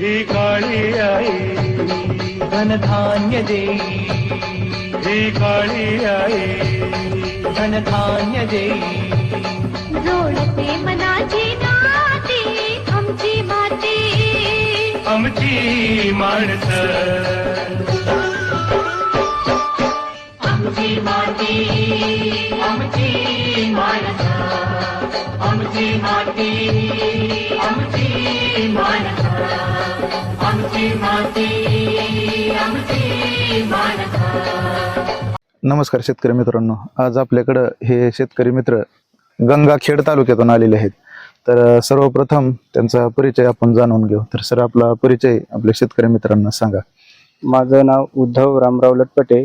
ही काळी आई धनधान्य देई ही काळी आई धनधान्य देई जोडते मनाची नाती आमची माती आमची माणसं आमची माती आमची माणसं आमची माती आमची माणसं आमची माती आमची माणसं. नमस्कार शेतकरी मित्रांनो. आज आपल्याकडं हे शेतकरी मित्र गंगाखेड तालुक्यातून आलेले आहेत. तर सर्वप्रथम त्यांचा परिचय आपण जाणून घेऊ. तर सर आपला परिचय आपल्या शेतकरी मित्रांना सांगा. माझं नाव उद्धव रामराव लटपटे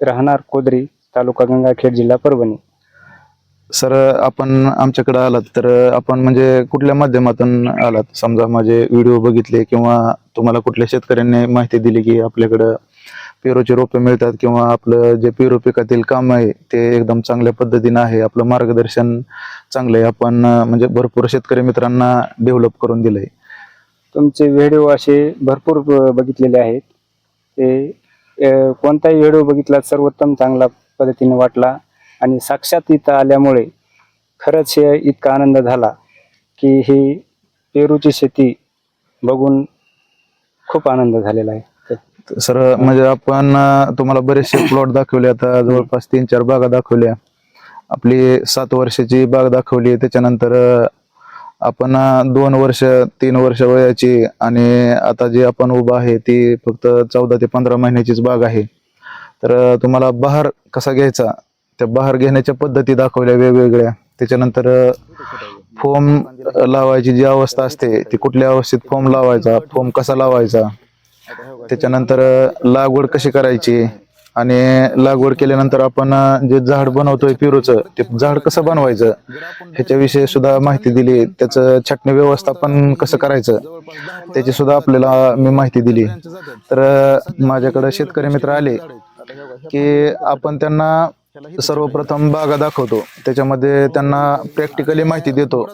राहणार कोदरी तालुका गंगाखेड जिल्हा परभणी. सर आपण आमच्याकडे आलात तर आपण म्हणजे कुठल्या माध्यमातून आलात? समजा माझे व्हिडिओ बघितले किंवा तुम्हाला कुठल्या शेतकऱ्यांनी माहिती दिली की आपल्याकडं पेरूचे रोपे मिळतात किंवा आपलं जे पेरू पिकातील काम आहे ते एकदम चांगल्या पद्धतीनं आहे आपलं मार्गदर्शन चांगलं आहे आपण म्हणजे भरपूर शेतकरी मित्रांना डेव्हलप करून दिलंय. तुमचे व्हिडिओ असे भरपूर बघितलेले आहेत. ते कोणताही व्हिडिओ बघितला सर्वोत्तम चांगला पद्धतीने वाटला आणि साक्षात इथं आल्यामुळे खरंच हे इतका आनंद झाला की ही पेरूची शेती बघून खूप आनंद झालेला आहे. सर म्हणजे आपण तुम्हाला बरेचसे प्लॉट दाखवले आता जवळपास तीन चार बागा दाखवल्या. आपली सात वर्षाची बाग दाखवली त्याच्यानंतर आपण दोन वर्ष तीन वर्ष वयाची आणि आता जी आपण उभा आहे ती फक्त चौदा ते पंधरा महिन्याचीच बाग आहे. तर तुम्हाला बहार कसा घ्यायचा? त्या बहार घेण्याच्या पद्धती दाखवल्या वेगवेगळ्या. त्याच्यानंतर फोम लावायची जी अवस्था असते ती कुठल्या अवस्थेत फोम लावायचा फोम कसा लावायचा? त्याच्यानंतर लागवड कशी करायची? आणि लागवड केल्यानंतर आपण जे झाड बनवतोय पेरूचं ते झाड कसं बनवायचं? ह्याच्याविषयी सुद्धा माहिती दिली. त्याचं छाटणी व्यवस्थापन कसं करायचं? त्याची सुद्धा आपल्याला मी माहिती दिली. तर माझ्याकडे शेतकरी मित्र आले की आपण त्यांना सर्वप्रथम बागा दाखवतो. त्याच्यामध्ये त्यांना प्रॅक्टिकली माहिती देतो.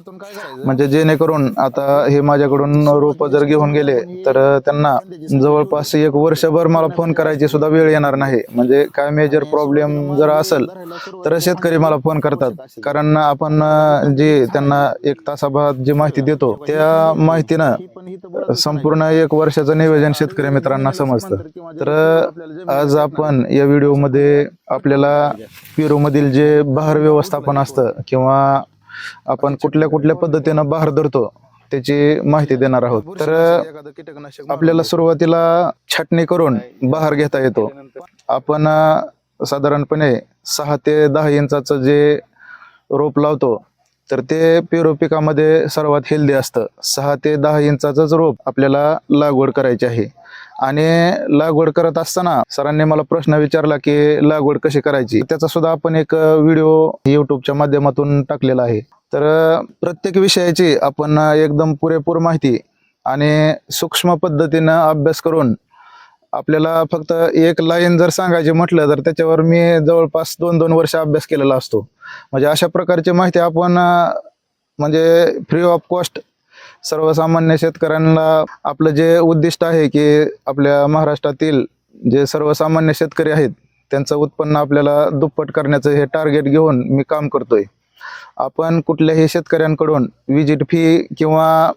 म्हणजे जेणेकरून आता हे माझ्याकडून रोप जर घेऊन गेले तर त्यांना जवळपास एक वर्षभर मला फोन करायची सुद्धा वेळ येणार नाही. म्हणजे काय मेजर प्रॉब्लेम जर असेल तर शेतकरी मला फोन करतात. कारण आपण जे त्यांना एक तासाभरात जी माहिती देतो त्या माहितीनं संपूर्ण एक वर्षाचं नियोजन शेतकरी मित्रांना समजतं. तर आज आपण या व्हिडिओमध्ये आपल्याला पेरू मधील जे बहार व्यवस्थापन असतं किंवा आपण कुठल्या कुठल्या पद्धतीनं बहार धरतो त्याची माहिती देणार आहोत. तर आपल्याला सुरुवातीला छाटणी करून बहार घेता येतो. आपण साधारणपणे सहा ते दहा इंचाचं जे रोप लावतो तर ते पेरू पिकामध्ये सर्वात हेल्दी असतं. सहा ते दहा इंचाचंच रोप आपल्याला लागवड करायची आहे. आणि लागवड करत असताना सरांनी मला प्रश्न विचारला की लागवड कशी करायची? त्याचा सुद्धा आपण एक व्हिडिओ युट्यूबच्या माध्यमातून टाकलेला आहे. तर प्रत्येक विषयाची आपण एकदम पुरेपूर माहिती आणि सूक्ष्म पद्धतीनं अभ्यास करून आपल्याला फक्त एक लाईन जर सांगायची म्हटलं तर त्याच्यावर मी जवळपास दोन दोन वर्ष अभ्यास केलेला असतो. म्हणजे अशा प्रकारची माहिती आपण म्हणजे फ्री ऑफ कॉस्ट सर्वसामान्य शेतकऱ्यांना आपलं जे उद्दिष्ट आहे की आपल्या महाराष्ट्रातील जे सर्वसामान्य शेतकरी आहेत त्यांचं उत्पन्न आपल्याला दुप्पट करण्याचं हे टार्गेट घेऊन मी काम करतोय. आपण कुठल्याही शेतकऱ्यांकडून विजिट फी किंवा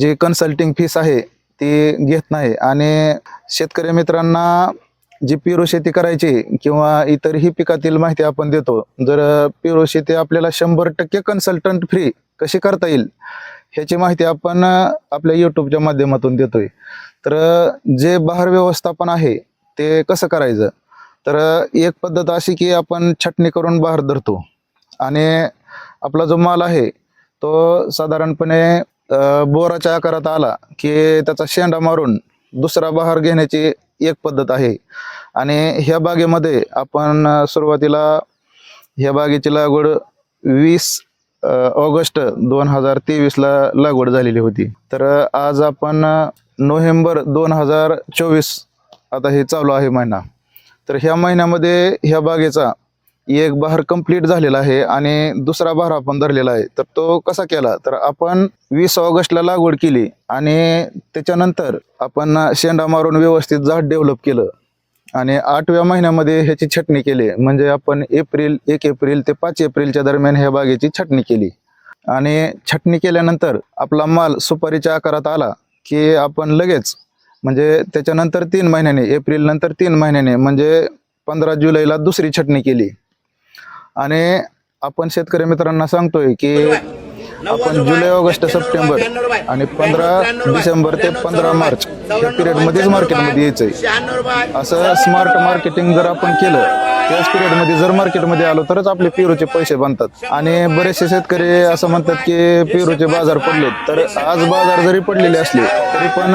जे कन्सल्टिंग फीस आहे ती घेत नाही. आणि शेतकरी मित्रांना जी पेरू शेती करायची किंवा इतरही पिकातील माहिती आपण देतो जर पेरू शेती आपल्याला शंभर टक्के कन्सल्टंट फ्री कशी करता येईल ह्याची माहिती आपण आपल्या यूट्यूबच्या माध्यमातून देतोय. तर जे बहार व्यवस्थापन आहे ते कसं करायचं? तर एक पद्धत अशी की आपण छटणी करून बहार धरतो. आणि आपला जो माल आहे तो साधारणपणे बोराच्या आकारात आला की त्याचा शेंडा मारून दुसरा बहार घेण्याची एक पद्धत आहे. आणि ह्या बागेमध्ये आपण सुरुवातीला ह्या बागेची लागवड वीस ऑगस्ट दोन हजार तेवीसला लागवड झालेली होती. तर आज आपण नोव्हेंबर दोन हजार चोवीस आता हे चालू आहे महिना. तर ह्या महिन्यामध्ये ह्या बागेचा एक बहार कंप्लीट झालेला आहे आणि दुसरा बहार आपण धरलेला आहे. तर तो कसा केला? तर आपण वीस ऑगस्टला लागवड केली आणि त्याच्यानंतर आपण शेंडा मारून व्यवस्थित झाड डेव्हलप केलं. आणि आठव्या महिन्यामध्ये ह्याची छटणी केली. म्हणजे आपण एप्रिल एक एप्रिल ते पाच एप्रिलच्या दरम्यान ह्या बागेची छटणी केली. आणि छटणी केल्यानंतर आपला माल सुपारीच्या आकारात आला की आपण लगेच म्हणजे त्याच्यानंतर तीन महिन्याने एप्रिल नंतर तीन महिन्याने म्हणजे पंधरा जुलैला दुसरी छटणी केली. आणि आपण शेतकरी मित्रांना सांगतोय की आपण जुलै ऑगस्ट सप्टेंबर आणि पंधरा डिसेंबर ते पंधरा मार्च या पिरियडमध्येच मार्केटमध्ये यायचंय. असं स्मार्ट मार्केटिंग जर आपण केलं त्याच पिरियडमध्ये जर मार्केटमध्ये आलो तरच आपले पेरूचे पैसे बनतात. आणि बरेचसे शेतकरी असं म्हणतात की पेरूचे बाजार पडले तर आज बाजार जरी पडलेले असले तरी पण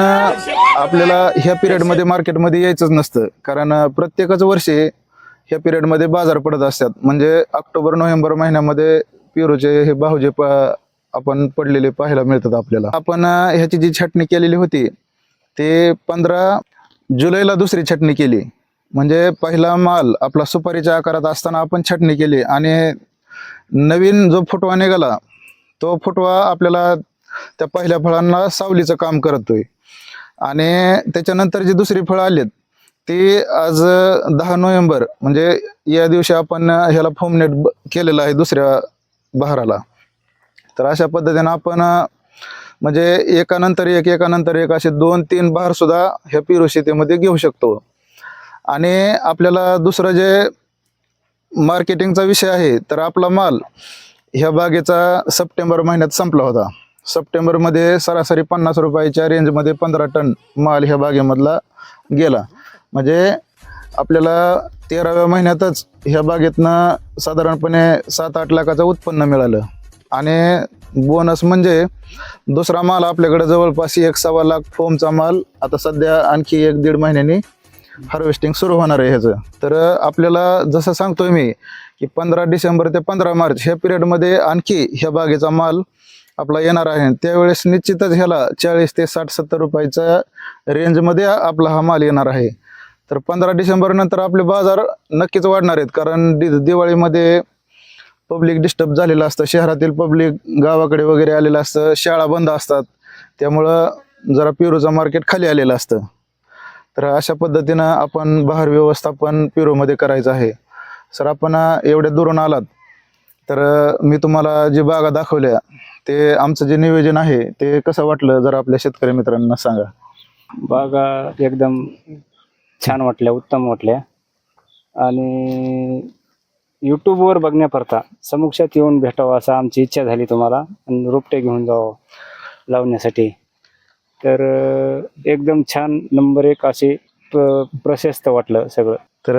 आपल्याला ह्या पिरियडमध्ये मार्केटमध्ये यायचंच नसतं. कारण प्रत्येकच वर्षी ह्या पिरियडमध्ये बाजार पडत असतात. म्हणजे ऑक्टोबर नोव्हेंबर महिन्यामध्ये पेरूचे हे भाव जे प- आपण पडलेले पाहायला मिळतात आपल्याला. आपण ह्याची जी छटणी केलेली होती ते पंधरा जुलैला दुसरी छटणी केली. म्हणजे पहिला माल आपला सुपारीच्या आकारात असताना आपण छटणी केली आणि नवीन जो फुटवा निघाला तो फुटवा आपल्याला त्या पहिल्या फळांना सावलीचं काम करतोय. आणि त्याच्यानंतर जी दुसरी फळं आलीत ती आज दहा नोव्हेंबर म्हणजे या दिवशी आपण ह्याला फोमनेट केलेलं आहे दुसऱ्या बहाराला. तर अशा पद्धतीनं आपण म्हणजे एकानंतर एक एकानंतर एक असे दोन तीन बहार सुद्धा ह्या पिरू शेतीमध्ये घेऊ शकतो. आणि आपल्याला दुसरं जे मार्केटिंगचा विषय आहे तर आपला माल ह्या बागेचा सप्टेंबर महिन्यात संपला होता. सप्टेंबरमध्ये सरासरी पन्नास रुपयाच्या रेंजमध्ये पंधरा टन माल ह्या बागेमधला गेला. म्हणजे आपल्याला तेराव्या महिन्यातच ह्या बागेतनं साधारणपणे सात आठ लाखाचं उत्पन्न मिळालं. आणि बोनस म्हणजे दुसरा माल आपल्याकडे जवळपास एक सव्वा लाख फोमचा माल. आता सध्या आणखी एक दीड महिन्यांनी हार्वेस्टिंग सुरू होणार आहे ह्याचं. तर आपल्याला जसं सांगतोय मी की पंधरा डिसेंबर ते पंधरा मार्च ह्या पिरियडमध्ये आणखी ह्या बागेचा माल आपला येणार आहे. त्यावेळेस निश्चितच ह्याला चाळीस ते साठ सत्तर रुपयाच्या रेंजमध्ये आपला हा माल येणार आहे. तर पंधरा डिसेंबर नंतर आपले बाजार नक्कीच वाढणार आहेत. कारण दि दिवाळीमध्ये पब्लिक डिस्टर्ब झालेलं असतं. शहरातील पब्लिक गावाकडे वगैरे आलेलं असतं. शाळा बंद असतात. त्यामुळं जरा पेरूचं मार्केट खाली आलेलं असतं. तर अशा पद्धतीनं आपण बहार व्यवस्थापन पेरूमध्ये करायचं आहे. सर आपण एवढ्या दुरून आलात. तर मी तुम्हाला जी बागा दाखवल्या ते आमचं जे नियोजन आहे ते कसं वाटलं? जर आपल्या शेतकरी मित्रांना सांगा. बागा एकदम छान वाटल्या उत्तम वाटल्या. आणि यूट्यूबवर बघण्याकरता समक्षात येऊन भेटावं असं आमची इच्छा झाली तुम्हाला. आणि रोपटे घेऊन जावं लावण्यासाठी. तर एकदम छान नंबर एक असे प्रशस्त वाटलं सगळं. तर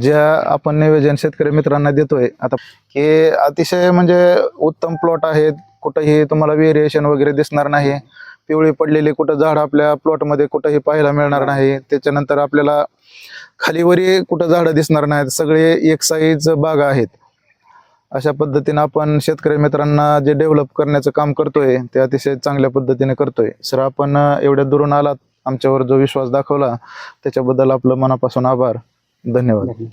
ज्या आपण नियोजन शेतकरी मित्रांना देतोय आता की अतिशय म्हणजे उत्तम प्लॉट आहेत. कुठंही तुम्हाला व्हेरिएशन वगैरे दिसणार नाही पिवळी पडलेली कुठं झाड आपल्या प्लॉटमध्ये कुठंही पाहायला मिळणार नाही. त्याच्यानंतर आपल्याला खालीवरी कुठं झाडं दिसणार नाहीत. सगळे एक साईज बागा आहेत. अशा पद्धतीनं आपण शेतकरी मित्रांना जे डेव्हलप करण्याचं काम करतोय ते अतिशय चांगल्या पद्धतीने करतोय. सर आपण एवढ्या दुरून आलात. आमच्यावर जो विश्वास दाखवला त्याच्याबद्दल आपलं मनापासून आभार. धन्यवाद.